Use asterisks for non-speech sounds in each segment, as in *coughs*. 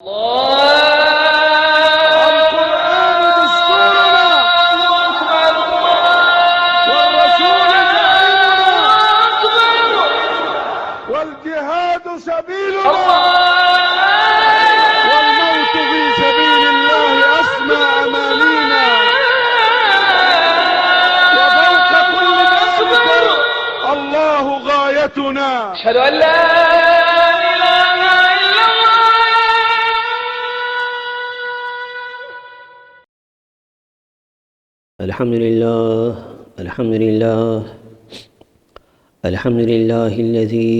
我 الحمد لله الحمد لله الحمد لله الذي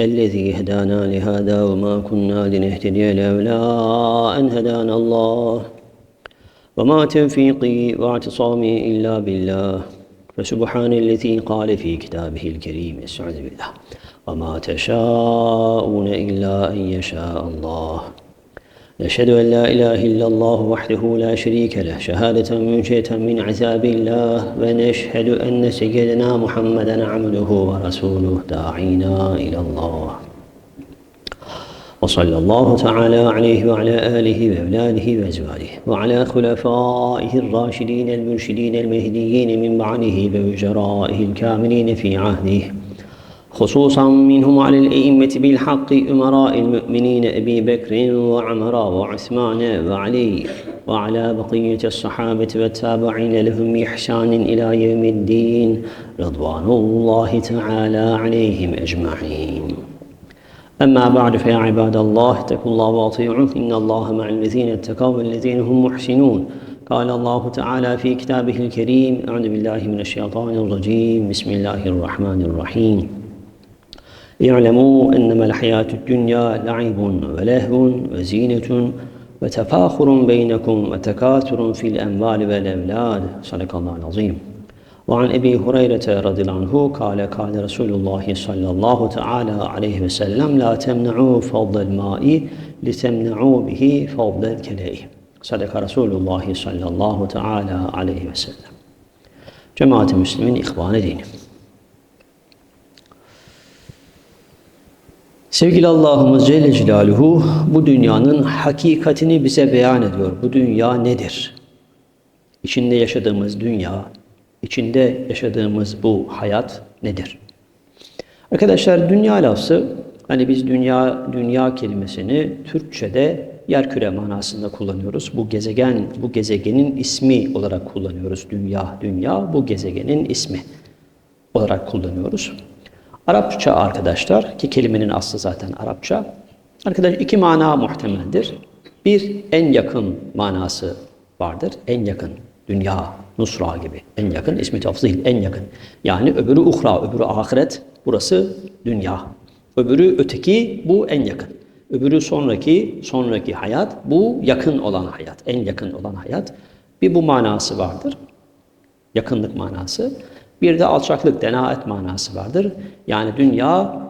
الذي هدانا لهذا وما كنا لنهتدي لولا أن هدانا الله. وما توفيقي واعتصامي إلا بالله. فسبحان الذي قال في كتابه الكريم استعذ بالله. وما تشاءون إلا أن يشاء الله. نشهد أن لا إله إلا الله وحده لا شريك له شهادة منشئة من عذاب الله ونشهد أن سيدنا محمدا عبده ورسوله. داعينا إلى الله. وصلى الله تعالى عليه وعلى آله وأولاده وأزواجه وعلى خلفائه الراشدين المرشدين المهديين من بعده ووزرائه الكاملين في عهده. خصوصا منهم على الأئمة بالحق أمراء المؤمنين أبي بكر وعمر وعثمان وعلي وعلى بقية الصحابة والتابعين لهم بإحسان إلى يوم الدين رضوان الله تعالى عليهم أجمعين. أما بعد فيا عباد الله اتقوا الله واطيعوه إن الله مع الذين اتقوا والذين هم محسنون. قال الله تعالى في كتابه الكريم أعوذ بالله من الشيطان الرجيم. بسم الله الرحمن الرحيم. اعلموا أنما الحياة الدنيا لعب ولهو وزينة وتفاخر بينكم وتكاثر في الأموال والأولاد. صدق الله العظيم. وعن أبي هريرة رضي الله عنه قال قال رسول الله صلى الله تعالى عليه وسلم لا تمنعوا فضل الماء لتمنعوا به فضل الكلاء صدق رسول الله صلى الله تعالى عليه وسلم. جماعة المسلمين إخوان دينه Sevgili Allah'ımız Celle Celaluhu bu dünyanın hakikatini bize beyan ediyor. Bu dünya nedir? İçinde yaşadığımız dünya, içinde yaşadığımız bu hayat nedir? Arkadaşlar dünya lafzı hani biz dünya dünya kelimesini Türkçe'de yerküre manasında kullanıyoruz. Bu gezegen, bu gezegenin ismi olarak kullanıyoruz. Dünya, dünya bu gezegenin ismi olarak kullanıyoruz. Arapça arkadaşlar ki kelimenin aslı zaten Arapça. Arkadaş iki mana muhtemeldir. Bir en yakın manası vardır. En yakın dünya, nusra gibi. En yakın ismi tafzil en yakın. Yani öbürü uhra, öbürü ahiret. Burası dünya. Öbürü öteki bu en yakın. Öbürü sonraki, sonraki hayat bu yakın olan hayat. En yakın olan hayat. Bir bu manası vardır. Yakınlık manası. Bir de alçaklık, denaet manası vardır. Yani dünya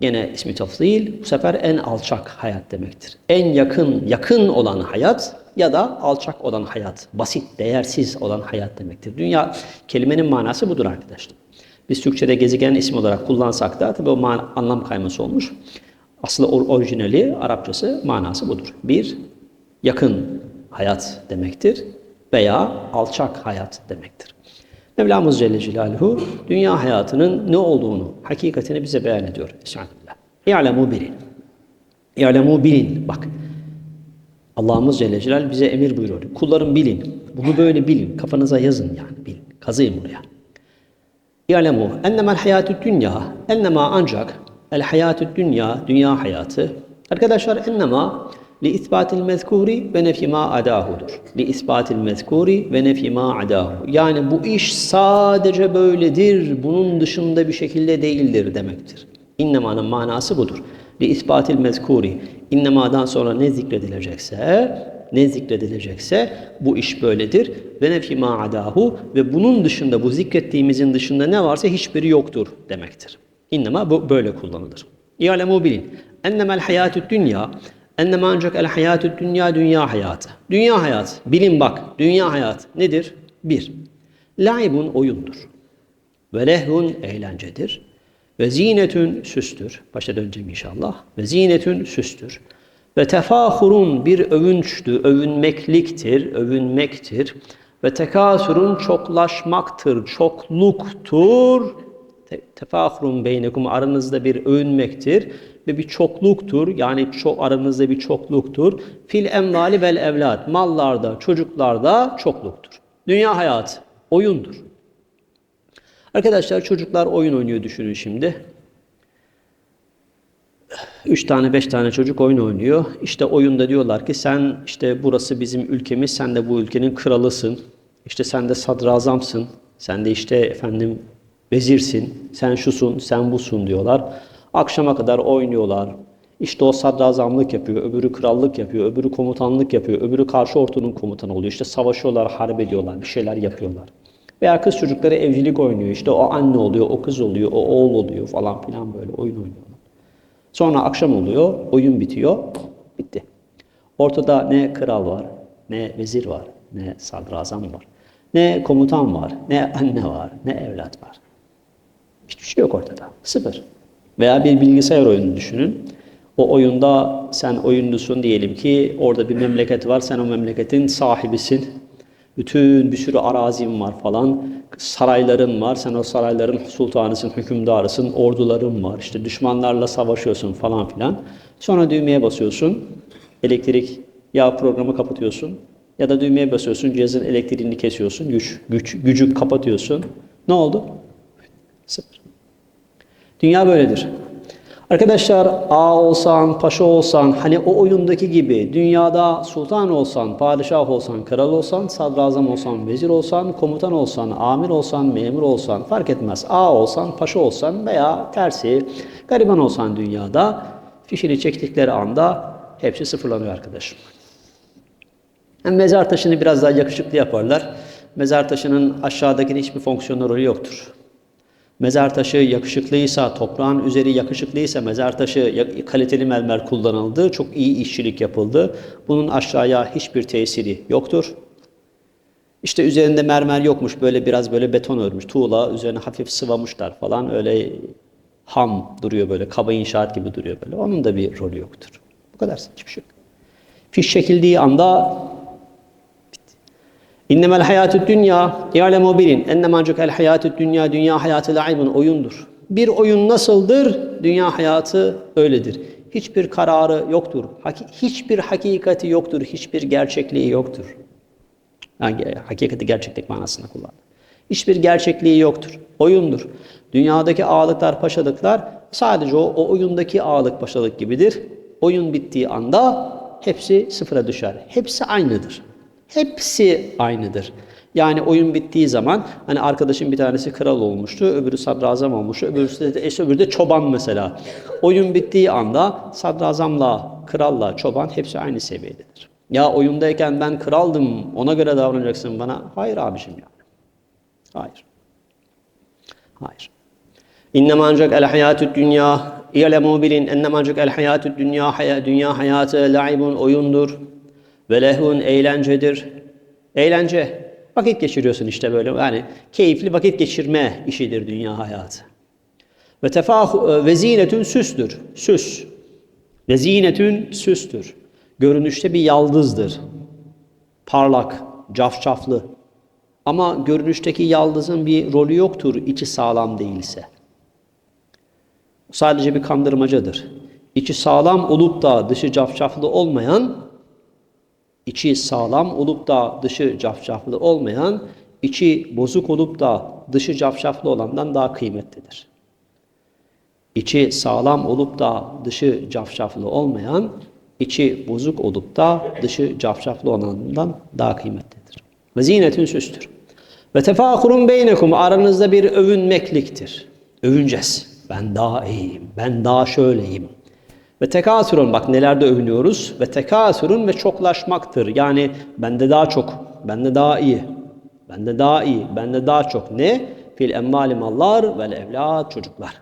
yine ismi tafzil bu sefer en alçak hayat demektir. En yakın, yakın olan hayat ya da alçak olan hayat, basit, değersiz olan hayat demektir. Dünya kelimenin manası budur arkadaşlar. Biz Türkçe'de gezegen ismi olarak kullansak da tabii o man- anlam kayması olmuş. Aslı or- orijinali, Arapçası manası budur. Bir, yakın hayat demektir veya alçak hayat demektir. Mevlamız Celle Celaluhu dünya hayatının ne olduğunu, hakikatini bize beyan ediyor. Estağfirullah. İ'lemû bilin. İ'lemû bilin. Bak. Allah'ımız Celle Celaluhu bize emir buyuruyor. Kullarım bilin. Bunu böyle bilin. Kafanıza yazın yani. Bilin. Kazıyın buraya. İ'lemû ennemel hayatü dünya. Ennema ancak el hayatü dünya, dünya hayatı. Arkadaşlar ennema li isbatil mezkuri ve nefi ma adahudur. Li isbatil mezkuri ve nefi ma adahu. Yani bu iş sadece böyledir, bunun dışında bir şekilde değildir demektir. İnnemanın manası budur. Li isbatil mezkuri. İnnemadan sonra ne zikredilecekse, ne zikredilecekse bu iş böyledir. Ve nefi ma adahu ve bunun dışında, bu zikrettiğimizin dışında ne varsa hiçbiri yoktur demektir. İnnema bu böyle kullanılır. İ'lemû bilin. Ennemel hayatü dünya Enneme ancak el hayatü dünya dünya hayatı. Dünya hayat. Bilin bak. Dünya hayat nedir? Bir. Laibun oyundur. Ve lehvun eğlencedir. Ve zinetün süstür. Başa döneceğim inşallah. Ve zinetün süstür. Ve tefahurun bir övünçtü, övünmekliktir, övünmektir. Ve tekasurun çoklaşmaktır, çokluktur. Te- Tefahurun beynekum aranızda bir övünmektir ve bir çokluktur. Yani çok aranızda bir çokluktur. Fil emvali vel evlad. Mallarda, çocuklarda çokluktur. Dünya hayatı oyundur. Arkadaşlar çocuklar oyun oynuyor düşünün şimdi. Üç tane, beş tane çocuk oyun oynuyor. İşte oyunda diyorlar ki sen işte burası bizim ülkemiz, sen de bu ülkenin kralısın. İşte sen de sadrazamsın, sen de işte efendim vezirsin, sen şusun, sen busun diyorlar. Akşama kadar oynuyorlar. İşte o sadrazamlık yapıyor, öbürü krallık yapıyor, öbürü komutanlık yapıyor, öbürü karşı ortunun komutanı oluyor. İşte savaşıyorlar, harp ediyorlar, bir şeyler yapıyorlar. Veya kız çocukları evcilik oynuyor. İşte o anne oluyor, o kız oluyor, o oğul oluyor falan filan böyle oyun oynuyorlar. Sonra akşam oluyor, oyun bitiyor, bitti. Ortada ne kral var, ne vezir var, ne sadrazam var, ne komutan var, ne anne var, ne evlat var. Hiçbir şey yok ortada. Sıfır. Veya bir bilgisayar oyunu düşünün. O oyunda sen oyunlusun diyelim ki orada bir memleket var, sen o memleketin sahibisin. Bütün bir sürü arazin var falan. Sarayların var. Sen o sarayların sultanısın, hükümdarısın. Orduların var. İşte düşmanlarla savaşıyorsun falan filan. Sonra düğmeye basıyorsun. Elektrik ya programı kapatıyorsun. Ya da düğmeye basıyorsun. Cihazın elektriğini kesiyorsun. Güç, güç, gücü kapatıyorsun. Ne oldu? Sıfır. Dünya böyledir. Arkadaşlar ağa olsan, paşa olsan, hani o oyundaki gibi dünyada sultan olsan, padişah olsan, kral olsan, sadrazam olsan, vezir olsan, komutan olsan, amir olsan, memur olsan fark etmez. Ağa olsan, paşa olsan veya tersi gariban olsan dünyada fişini çektikleri anda hepsi sıfırlanıyor arkadaşım. Yani mezar taşını biraz daha yakışıklı yaparlar. Mezar taşının aşağıdakinin hiçbir fonksiyonel rolü yoktur. Mezar taşı yakışıklıysa, toprağın üzeri yakışıklıysa mezar taşı kaliteli mermer kullanıldı, çok iyi işçilik yapıldı. Bunun aşağıya hiçbir tesiri yoktur. İşte üzerinde mermer yokmuş, böyle biraz böyle beton örmüş, tuğla üzerine hafif sıvamışlar falan, öyle ham duruyor böyle, kaba inşaat gibi duruyor böyle. Onun da bir rolü yoktur. Bu kadar hiçbir şey yok. Fiş çekildiği anda İnnemel hayatü dünya i'lemu bilin ennema el hayatü dünya dünya hayatı laibun oyundur. Bir oyun nasıldır? Dünya hayatı öyledir. Hiçbir kararı yoktur. Hiçbir hakikati yoktur. Hiçbir gerçekliği yoktur. Yani hakikati gerçeklik manasında kullandı. Hiçbir gerçekliği yoktur. Oyundur. Dünyadaki ağalıklar, paşalıklar sadece o, o oyundaki ağalık, paşalık gibidir. Oyun bittiği anda hepsi sıfıra düşer. Hepsi aynıdır. Hepsi aynıdır. Yani oyun bittiği zaman hani arkadaşın bir tanesi kral olmuştu, öbürü sadrazam olmuştu, öbürü de, eşi öbürü de çoban mesela. Oyun bittiği anda sadrazamla, kralla, çoban hepsi aynı seviyededir. Ya oyundayken ben kraldım, ona göre davranacaksın bana. Hayır abicim ya. Hayır. Hayır. İnnemâ ancak el hayatü dünya İ'lemû bilin ennemâ ancak el hayatü dünya dünya hayatı laibun oyundur ve lehun eğlencedir. Eğlence. Vakit geçiriyorsun işte böyle yani keyifli vakit geçirme işidir dünya hayatı. Ve tefahu ve zinetün süstür. Süs. Ve zinetün süstür. Görünüşte bir yaldızdır. Parlak, cafcaflı. Ama görünüşteki yaldızın bir rolü yoktur içi sağlam değilse. Sadece bir kandırmacadır. İçi sağlam olup da dışı cafcaflı olmayan, içi sağlam olup da dışı cafcaflı olmayan, içi bozuk olup da dışı cafcaflı olandan daha kıymetlidir. İçi sağlam olup da dışı cafcaflı olmayan, içi bozuk olup da dışı cafcaflı olandan daha kıymetlidir. Ve zinetün süstür. Ve tefâkurun beynekum aranızda bir övünmekliktir. Övüneceğiz. Ben daha iyiyim, ben daha şöyleyim. Ve tekasürün bak nelerde övünüyoruz. Ve tekasürün ve çoklaşmaktır. Yani bende daha çok, bende daha iyi, bende daha iyi, bende daha çok. Ne? Fil emmali mallar vel evlad çocuklar.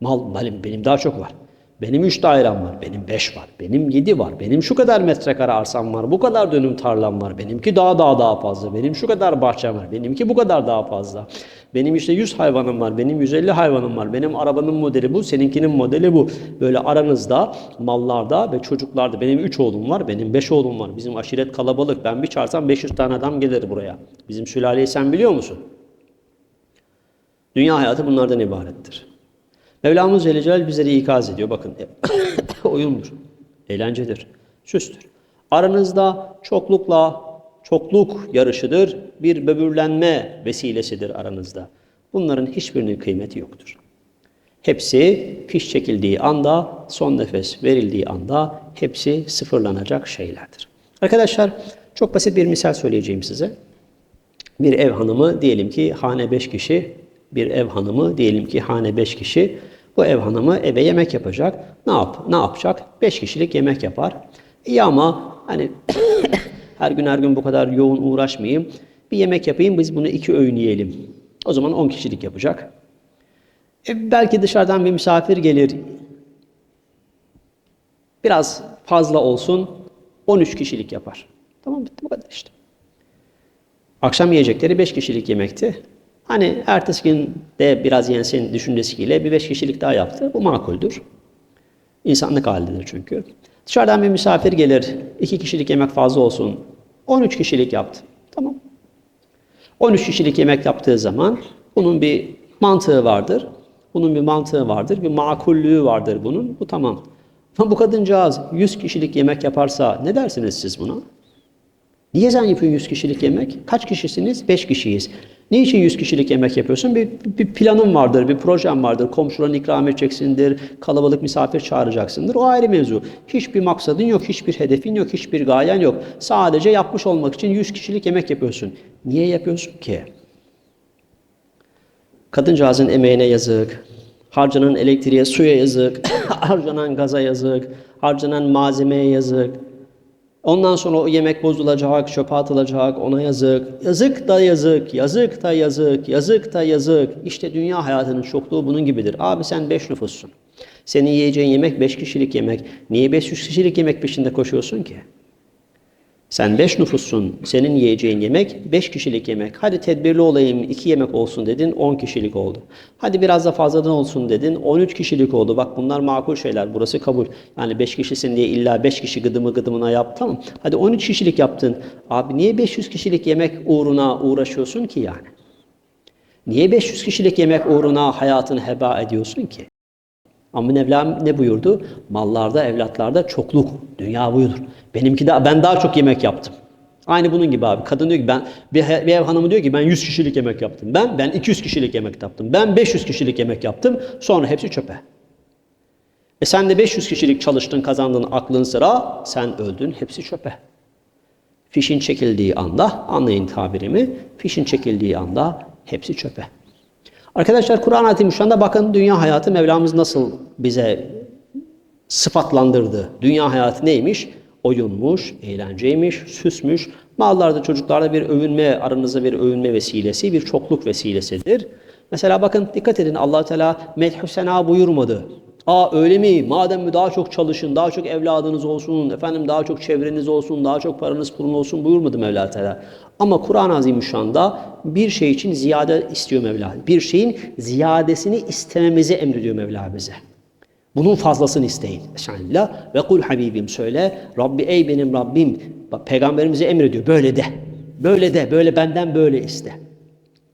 Mal, malim benim daha çok var. Benim üç dairem var, benim beş var, benim yedi var, benim şu kadar metrekare arsam var, bu kadar dönüm tarlam var, benimki daha daha daha fazla, benim şu kadar bahçem var, benimki bu kadar daha fazla. Benim işte 100 hayvanım var, benim 150 hayvanım var, benim arabanın modeli bu, seninkinin modeli bu. Böyle aranızda, mallarda ve çocuklarda benim 3 oğlum var, benim 5 oğlum var. Bizim aşiret kalabalık. Ben bir çağırsam 500 tane adam gelir buraya. Bizim sülaleyi sen biliyor musun? Dünya hayatı bunlardan ibarettir. Mevlamız Celle Celal bizleri ikaz ediyor. Bakın *coughs* oyundur, eğlencedir, süstür. Aranızda çoklukla çokluk yarışıdır, bir böbürlenme vesilesidir aranızda. Bunların hiçbirinin kıymeti yoktur. Hepsi fiş çekildiği anda, son nefes verildiği anda hepsi sıfırlanacak şeylerdir. Arkadaşlar çok basit bir misal söyleyeceğim size. Bir ev hanımı diyelim ki hane 5 kişi, bir ev hanımı diyelim ki hane 5 kişi. Bu ev hanımı eve yemek yapacak. Ne yap? Ne yapacak? 5 kişilik yemek yapar. İyi ama hani her gün her gün bu kadar yoğun uğraşmayayım. Bir yemek yapayım biz bunu iki öğün yiyelim. O zaman 10 kişilik yapacak. E, belki dışarıdan bir misafir gelir. Biraz fazla olsun 13 kişilik yapar. Tamam bitti bu kadar işte. Akşam yiyecekleri 5 kişilik yemekti. Hani ertesi gün de biraz yensin düşüncesiyle bir 5 kişilik daha yaptı. Bu makuldür. İnsanlık halidir çünkü. Dışarıdan bir misafir gelir. 2 kişilik yemek fazla olsun. 13 kişilik yaptı. Tamam. 13 kişilik yemek yaptığı zaman bunun bir mantığı vardır. Bunun bir mantığı vardır. Bir makullüğü vardır bunun. Bu tamam. Ama bu kadıncağız 100 kişilik yemek yaparsa ne dersiniz siz buna? Niye sen yapıyorsun 100 kişilik yemek? Kaç kişisiniz? 5 kişiyiz. Niçin 100 kişilik yemek yapıyorsun? Bir, bir planın vardır, bir projen vardır. Komşuların ikram edeceksindir, kalabalık misafir çağıracaksındır. O ayrı mevzu. Hiçbir maksadın yok, hiçbir hedefin yok, hiçbir gayen yok. Sadece yapmış olmak için 100 kişilik yemek yapıyorsun. Niye yapıyorsun ki? Kadıncağızın emeğine yazık, harcanan elektriğe, suya yazık, *coughs* harcanan gaza yazık, harcanan malzemeye yazık. Ondan sonra o yemek bozulacak, çöpe atılacak, ona yazık. Yazık da yazık, yazık da yazık, yazık da yazık. İşte dünya hayatının çokluğu bunun gibidir. Abi sen beş nüfussun. Senin yiyeceğin yemek beş kişilik yemek. Niye 500 kişilik yemek peşinde koşuyorsun ki? Sen beş nüfussun, senin yiyeceğin yemek beş kişilik yemek. Hadi tedbirli olayım, iki yemek olsun dedin, on kişilik oldu. Hadi biraz da fazladan olsun dedin, on üç kişilik oldu. Bak bunlar makul şeyler, burası kabul. Yani beş kişisin diye illa beş kişi gıdımı gıdımına yap, tamam. Hadi on üç kişilik yaptın. Abi niye 500 kişilik yemek uğruna uğraşıyorsun ki yani? Niye 500 kişilik yemek uğruna hayatını heba ediyorsun ki? Ama Mevlam ne buyurdu? Mallarda, evlatlarda çokluk. Dünya buyudur. Benimki de ben daha çok yemek yaptım. Aynı bunun gibi abi. Kadın diyor ki ben bir, bir ev hanımı diyor ki ben 100 kişilik yemek yaptım. Ben ben 200 kişilik yemek yaptım. Ben 500 kişilik yemek yaptım. Sonra hepsi çöpe. E sen de 500 kişilik çalıştın, kazandın, aklın sıra, sen öldün, hepsi çöpe. Fişin çekildiği anda, anlayın tabirimi, fişin çekildiği anda hepsi çöpe. Arkadaşlar Kur'an-ı Azimüşşan'da bakın dünya hayatı Mevlamız nasıl bize sıfatlandırdı. Dünya hayatı neymiş? Oyunmuş, eğlenceymiş, süsmüş. Mallarda çocuklarda bir övünme, aranızda bir övünme vesilesi, bir çokluk vesilesidir. Mesela bakın dikkat edin allah Teala medhü sena buyurmadı. Aa öyle mi? Madem daha çok çalışın, daha çok evladınız olsun, efendim daha çok çevreniz olsun, daha çok paranız pulun olsun buyurmadı Mevla Teala. Ama Kur'an-ı Azimüşşan'da bir şey için ziyade istiyor Mevla. Bir şeyin ziyadesini istememizi emrediyor Mevla bize. Bunun fazlasını isteyin. Estağfirullah. Ve kul Habibim söyle. Rabbi ey benim Rabbim. Bak peygamberimize emrediyor. Böyle de. Böyle de. Böyle benden böyle iste.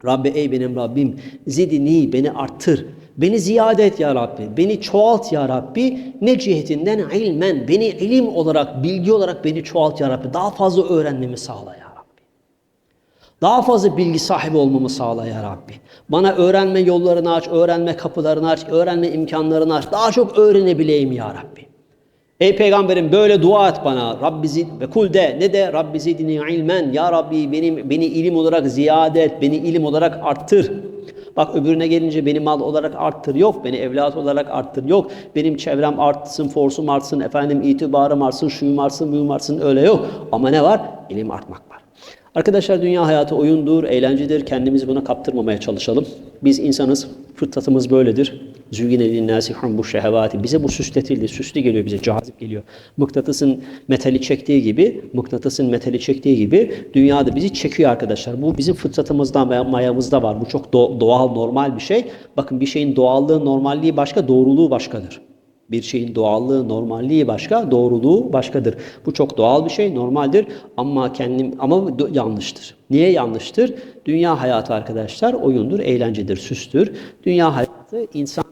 Rabbi ey benim Rabbim. Zidni beni arttır. Beni ziyade et ya Rabbi. Beni çoğalt ya Rabbi. Ne cihetinden ilmen. Beni ilim olarak, bilgi olarak beni çoğalt ya Rabbi. Daha fazla öğrenmemi sağla ya Rabbi. Daha fazla bilgi sahibi olmamı sağla ya Rabbi. Bana öğrenme yollarını aç, öğrenme kapılarını aç, öğrenme imkanlarını aç. Daha çok öğrenebileyim ya Rabbi. Ey peygamberim böyle dua et bana. Rabbi zid ve kul de ne de Rabbi zidni ilmen. Ya Rabbi benim beni ilim olarak ziyade et, beni ilim olarak arttır. Bak öbürüne gelince beni mal olarak arttır yok, beni evlat olarak arttır yok. Benim çevrem artsın, forsum artsın, efendim itibarım artsın, şuyum artsın, buyum artsın öyle yok. Ama ne var? İlim artmak var. Arkadaşlar dünya hayatı oyundur, eğlencedir. Kendimizi buna kaptırmamaya çalışalım. Biz insanız. Fıtratımız böyledir. Züyyine linnâsi bu şehevâti. Bize bu süsletildi, süslü geliyor bize, cazip geliyor. Mıknatısın metali çektiği gibi, mıknatısın metali çektiği gibi dünyada bizi çekiyor arkadaşlar. Bu bizim fıtratımızdan veya mayamızda var. Bu çok do- doğal, normal bir şey. Bakın bir şeyin doğallığı, normalliği başka, doğruluğu başkadır. Bir şeyin doğallığı, normalliği başka, doğruluğu başkadır. Bu çok doğal bir şey, normaldir ama kendim ama yanlıştır. Niye yanlıştır? Dünya hayatı arkadaşlar oyundur, eğlencedir, süstür. Dünya hayatı insan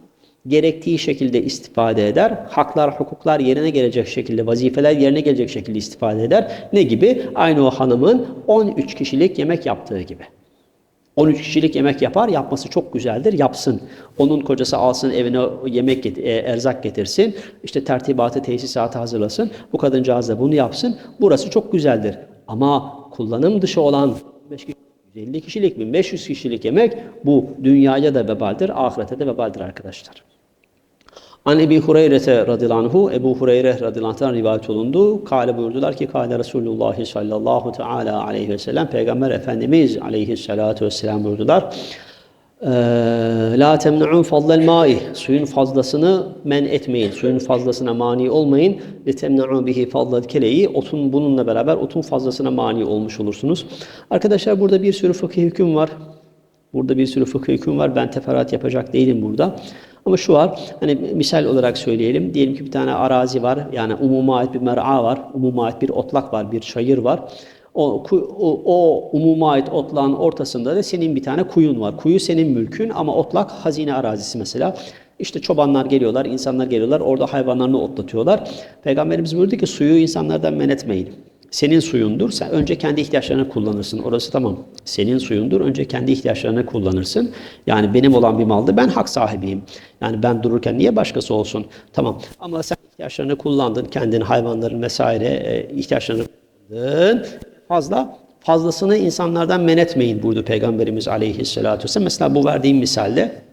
gerektiği şekilde istifade eder. Haklar, hukuklar yerine gelecek şekilde, vazifeler yerine gelecek şekilde istifade eder. Ne gibi? Aynı o hanımın 13 kişilik yemek yaptığı gibi. 13 kişilik yemek yapar, yapması çok güzeldir, yapsın. Onun kocası alsın evine yemek, e, erzak getirsin, işte tertibatı, tesisatı hazırlasın. Bu kadıncağız da bunu yapsın. Burası çok güzeldir. Ama kullanım dışı olan 5 kişilik, 150 kişilik, 1500 kişilik yemek bu dünyaya da vebaldir, ahirete de vebaldir arkadaşlar. An Ebi Hureyre radıyallahu Ebu Hureyre radıyallahu rivayet olundu. Kale buyurdular ki, Kale Resulullah sallallahu teala aleyhi ve sellem, Peygamber Efendimiz aleyhissalatu vesselam buyurdular. La temnu'un fadlel mai. Suyun fazlasını men etmeyin. Suyun fazlasına mani olmayın. Ve temnu'un bihi fadlel keleyi. Otun bununla beraber otun fazlasına mani olmuş olursunuz. Arkadaşlar burada bir sürü fıkhi hüküm var. Burada bir sürü fıkhi hüküm var. Ben teferruat yapacak değilim burada. Ama şu var, hani misal olarak söyleyelim. Diyelim ki bir tane arazi var. Yani umuma ait bir mer'a var. Umuma ait bir otlak var, bir çayır var. O, o, o umuma ait otlağın ortasında da senin bir tane kuyun var. Kuyu senin mülkün ama otlak hazine arazisi mesela. İşte çobanlar geliyorlar, insanlar geliyorlar. Orada hayvanlarını otlatıyorlar. Peygamberimiz buyurdu ki suyu insanlardan men etmeyin. Senin suyundur. Sen önce kendi ihtiyaçlarını kullanırsın. Orası tamam. Senin suyundur. Önce kendi ihtiyaçlarını kullanırsın. Yani benim olan bir maldı. Ben hak sahibiyim. Yani ben dururken niye başkası olsun? Tamam. Ama sen ihtiyaçlarını kullandın. Kendin, hayvanların vesaire e, ihtiyaçlarını kullandın. Fazla fazlasını insanlardan men etmeyin buyurdu Peygamberimiz aleyhissalatü vesselam. Mesela bu verdiğim misalde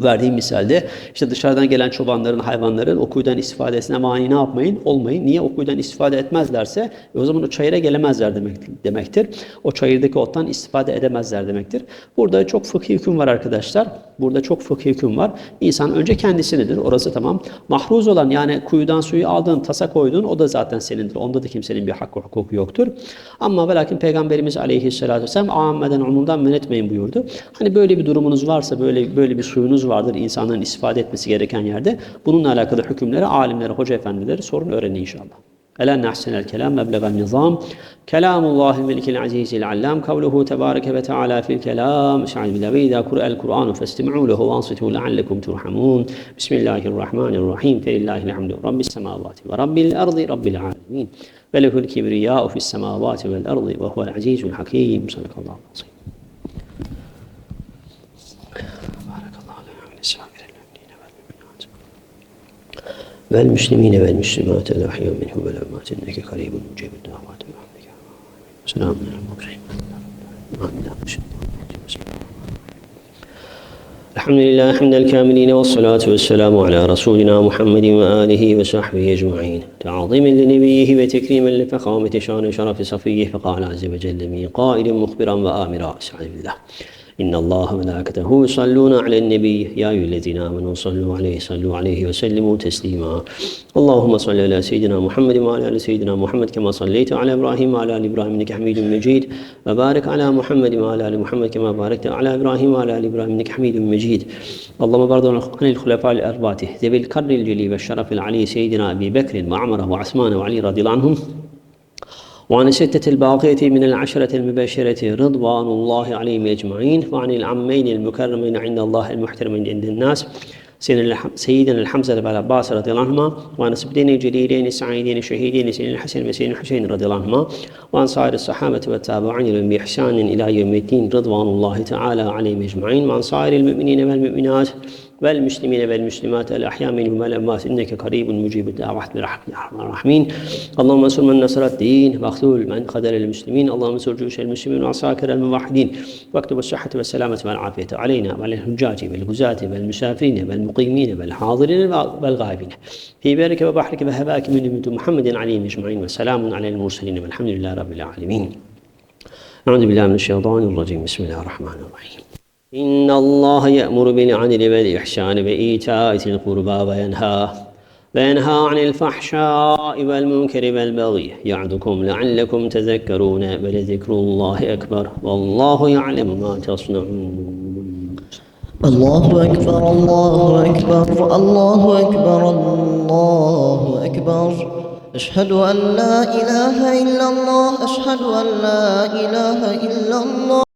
Verdiğim misalde işte dışarıdan gelen çobanların, hayvanların o kuyudan istifadesine mani ne yapmayın? Olmayın. Niye o kuyudan istifade etmezlerse o zaman o çayıra gelemezler demek, demektir. O çayırdaki ottan istifade edemezler demektir. Burada çok fıkhi hüküm var arkadaşlar. Burada çok fıkhi hüküm var. İnsan önce kendisinedir. Orası tamam. Mahruz olan yani kuyudan suyu aldın, tasa koydun o da zaten senindir. Onda da kimsenin bir hakkı hukuku yoktur. Ama ve lakin Peygamberimiz aleyhissalatü vesselam ammeden umumdan men etmeyin buyurdu. Hani böyle bir durumunuz varsa, böyle böyle bir suyunuz vardır insanların istifade etmesi gereken yerde. Bununla alakalı hükümleri alimlere, hoca efendileri sorun öğrenin inşallah. ألان أحسن الكلام مبلغ النظام. كلام الله الملك العزيز العلام قوله تبارك وتعالى في الكلام شعب الله إذا قرأ القرآن فاستمعوا له وأنصتوا لعلكم ترحمون. بسم الله الرحمن الرحيم. فلله الحمد رب السماوات ورب الأرض رب العالمين. وله الكبرياء في السماوات والأرض وهو العزيز الحكيم. صدق الله العظيم. والمسلمين والمسلمات الأحياء منهم والأموات إنك قريب مجيب الدعوات برحمتك سلام على المرسلين الحمد لله حمد الكاملين والصلاة والسلام على رسولنا محمد وآله وصحبه أجمعين. تعظيما لنبيه وتكريما لفخامة شان شرف صفيه فقال عز وجل من قائل مخبرا وآمرا. استعذ بالله. إن الله وملائكته يصلون على النبي يا أيها الذين آمنوا صلوا عليه صلوا عليه وسلموا تسليما. اللهم صل على سيدنا محمد وعلى آل سيدنا محمد كما صليت على إبراهيم وعلى آل إبراهيم إنك حميد مجيد. وبارك على محمد وعلى آل محمد كما باركت على إبراهيم وعلى آل إبراهيم إنك حميد مجيد. اللهم بارك عن الخلفاء الأربعة ذوي الكرم الجلي والشرف العلي سيدنا أبي بكر وعمر وعثمان وعلي رضي الله عنهم. وعن الستة الباقية من العشرة المبشرة رضوان الله عليهم أجمعين وعن العمين المكرمين عند الله المحترمين عند الناس سيدنا الحمزة بن العباس رضي الله عنهما وعن سبدين الجليلين السعيدين الشهيدين سيدنا الحسن وسيدنا الحسين رضي الله عنهما وعن سائر الصحابة والتابعين لهم بإحسان إلى يوم الدين رضوان الله تعالى عليهم أجمعين وعن سائر المؤمنين والمؤمنات والمسلمين والمسلمات الأحياء منهم والأموات إنك قريب مجيب الدعوات برحمتك يا أرحم الراحمين اللهم انصر من نصر الدين واخذل من خذل المسلمين. اللهم انصر جيوش المسلمين وعساكر الموحدين. واكتب الصحة والسلامة والعافية علينا وعلى الحجاج والغزاة والمسافرين والمقيمين والحاضرين والغائبين. في بارك وبحرك وهباك من أمة محمد عليهم أجمعين. وسلام على المرسلين والحمد لله رب العالمين. أعوذ بالله من الشيطان الرجيم. بسم الله الرحمن الرحيم. إن الله يأمر بالعدل والإحسان وإيتاء ذي القربى وينهى وينهى عن الفحشاء والمنكر والبغي يعظكم لعلكم تذكرون ولذكر الله أكبر والله يعلم ما تصنعون. الله أكبر الله أكبر الله أكبر الله أكبر. أشهد أن لا إله إلا الله أشهد أن لا إله إلا الله.